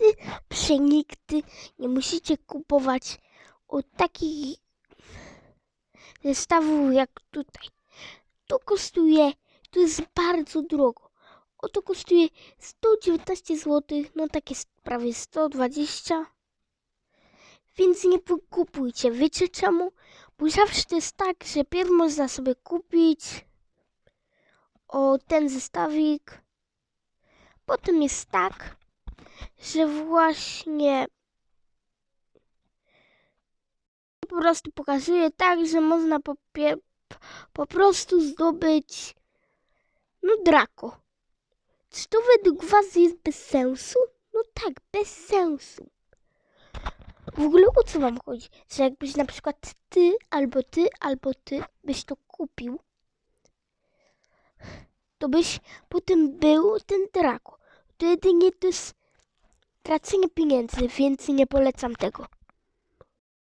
nigdy, przenigdy nie musicie kupować od takich zestawów jak tutaj. To kosztuje, to jest bardzo drogo. Oto kosztuje 119 zł, no takie s- prawie 120. Więc nie kupujcie. Wiecie czemu? Bo zawsze to jest tak, że pierw można sobie kupić o ten zestawik. Potem jest tak, że właśnie po prostu pokazuje tak, że można po, po prostu zdobyć no Draco. Czy to według was jest bez sensu? No tak, bez sensu. W ogóle o co wam chodzi? Że jakbyś na przykład ty, albo ty, albo ty byś to kupił, to byś potem był ten Draco. To jedynie to jest tracenie pieniędzy, więc nie polecam tego.